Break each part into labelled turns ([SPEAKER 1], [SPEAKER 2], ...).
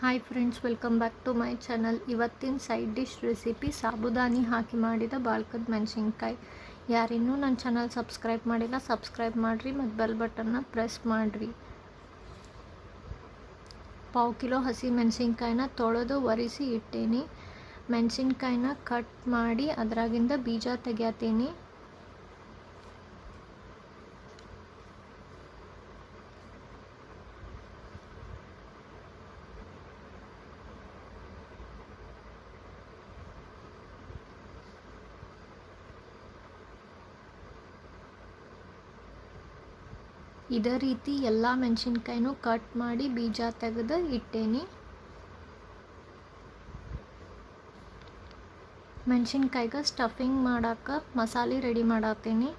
[SPEAKER 1] Hi friends welcome back to my channel ಇವತ್ತಿನ side dish recipe ಸಾಬುದಾನಿ ಹಾಕಿ ಮಾಡಿದ ಬಾಳ್ಕದ ಮೆಣಸಿನ್ಕಾಯಿ. ಯಾರಿನ್ನೂ ನನ್ನ ಚಾನಲ್ ಸಬ್ಸ್ಕ್ರೈಬ್ ಮಾಡಿಲ್ಲ ಸಬ್ಸ್ಕ್ರೈಬ್ ಮಾಡಿರಿ ಮತ್ತು ಬೆಲ್ ಬಟನ್ನ ಪ್ರೆಸ್ ಮಾಡಿರಿ. ಪಾವು ಕಿಲೋ ಹಸಿ ಮೆಣಸಿನ್ಕಾಯಿನ ತೊಳೆದು ಒರೆಸಿ ಇಟ್ಟೇನಿ. ಮೆಣಸಿನ್ಕಾಯಿನ ಕಟ್ ಮಾಡಿ ಅದ್ರಾಗಿಂದ ಬೀಜ ತೆಗ್ಯಾತೀನಿ. ಇದೇ ರೀತಿ ಎಲ್ಲ ಮೆಣಸಿನ್ಕಾಯಿನೂ ಕಟ್ ಮಾಡಿ ಬೀಜ ತೆಗೆದು ಇಟ್ಟೇನಿ. ಮೆಣಸಿನ್ಕಾಯಿಗೆ ಸ್ಟಫಿಂಗ್ ಮಾಡಕ್ಕೆ ಮಸಾಲೆ ರೆಡಿ ಮಾಡತ್ತೀನಿ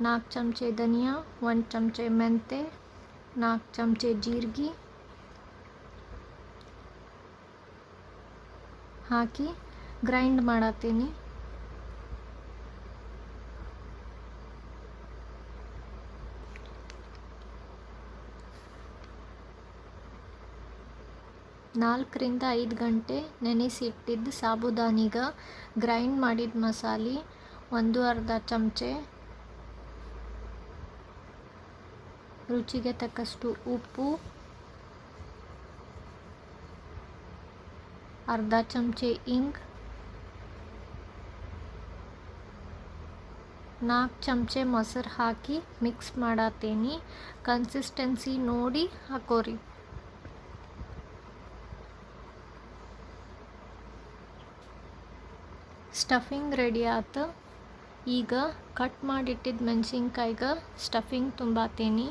[SPEAKER 1] ನಾಲ್ಕು ಚಮಚೆ ಧನಿಯಾ, ಒಂದು ಚಮಚೆ ಮೆಂತೆ ನಾಲ್ಕು ಚಮಚೆ ಜೀರಿಗೆ ಹಾಕಿ ಗ್ರೈಂಡ್ ಮಾಡತ್ತೀನಿ ನಾಲ್ಕರಿಂದ ಐದು ಗಂಟೆ ನೆನೆಸಿಟ್ಟಿದ್ದ ಸಾಬುದಾನಿಗ ಗ್ರೈಂಡ್ ಮಾಡಿದ ಮಸಾಲೆ, ಒಂದು ಅರ್ಧ ಚಮಚೆ ರುಚಿಗೆ ತಕ್ಕಷ್ಟು ಉಪ್ಪು, ಅರ್ಧ ಚಮಚೆ ಇಂಗ್ ನಾಲ್ಕು ಚಮಚೆ ಮೊಸರು ಹಾಕಿ ಮಿಕ್ಸ್ ಮಾಡತ್ತೀನಿ ಕನ್ಸಿಸ್ಟೆನ್ಸಿ ನೋಡಿ ಹಾಕೋರಿ. ಸ್ಟಫಿಂಗ್ ರೆಡಿ ಆತು. ಈಗ ಕಟ್ ಮಾಡಿಟ್ಟಿದ್ದ ಮೆಣಸಿನ್ಕಾಯಿಗೆ ಸ್ಟಫಿಂಗ್ ತುಂಬಾತೀನಿ.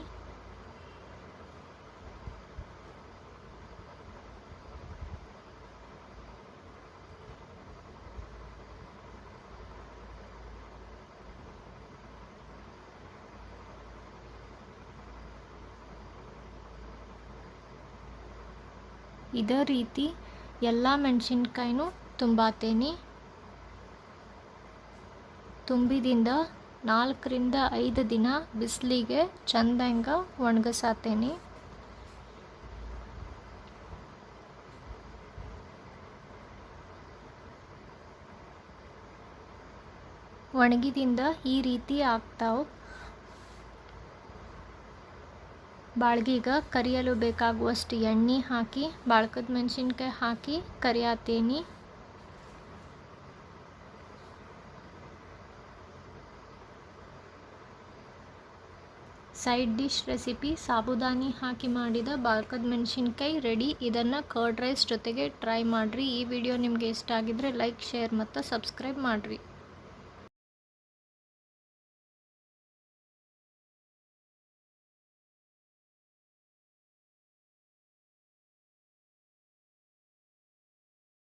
[SPEAKER 1] ಇದೇ ರೀತಿ ಎಲ್ಲ ಮೆಣಸಿನ್ಕಾಯಿನೂ ತುಂಬಾತೀನಿ. ತುಂಬಿದಿಂದ ನಾಲ್ಕರಿಂದ ಐದು ದಿನ ಬಿಸಿಲಿಗೆ ಚಂದಂಗ ಒಣಗಿಸಾತೇನೆ. ಒಣಗಿದಿಂದ ಈ ರೀತಿ ಆಗ್ತಾವ. ಬಾಳ್ಗೀಗ ಕರಿಯಲು ಬೇಕಾಗುವಷ್ಟು ಎಣ್ಣೆ ಹಾಕಿ, ಬಾಳ್ಕದ ಮೆಣಸಿನ್ಕಾಯಿ ಹಾಕಿ ಕರಿಯಾತೇನಿ. ಸೈಡ್ ಡಿಶ್ ರೆಸಿಪಿ ಸಾಬುದಾನಿ ಹಾಕಿ ಮಾಡಿದ ಬಾಲ್ಕದ ಮೆಣಸಿನ್ಕಾಯಿ ರೆಡಿ. ಇದನ್ನು ಕರ್ಡ್ ರೈಸ್ ಜೊತೆಗೆ ಟ್ರೈ ಮಾಡಿರಿ. ಈ ವಿಡಿಯೋ ನಿಮಗೆ ಇಷ್ಟ ಆಗಿದ್ರೆ ಲೈಕ್, ಶೇರ್ ಮತ್ತು ಸಬ್ಸ್ಕ್ರೈಬ್ ಮಾಡಿರಿ.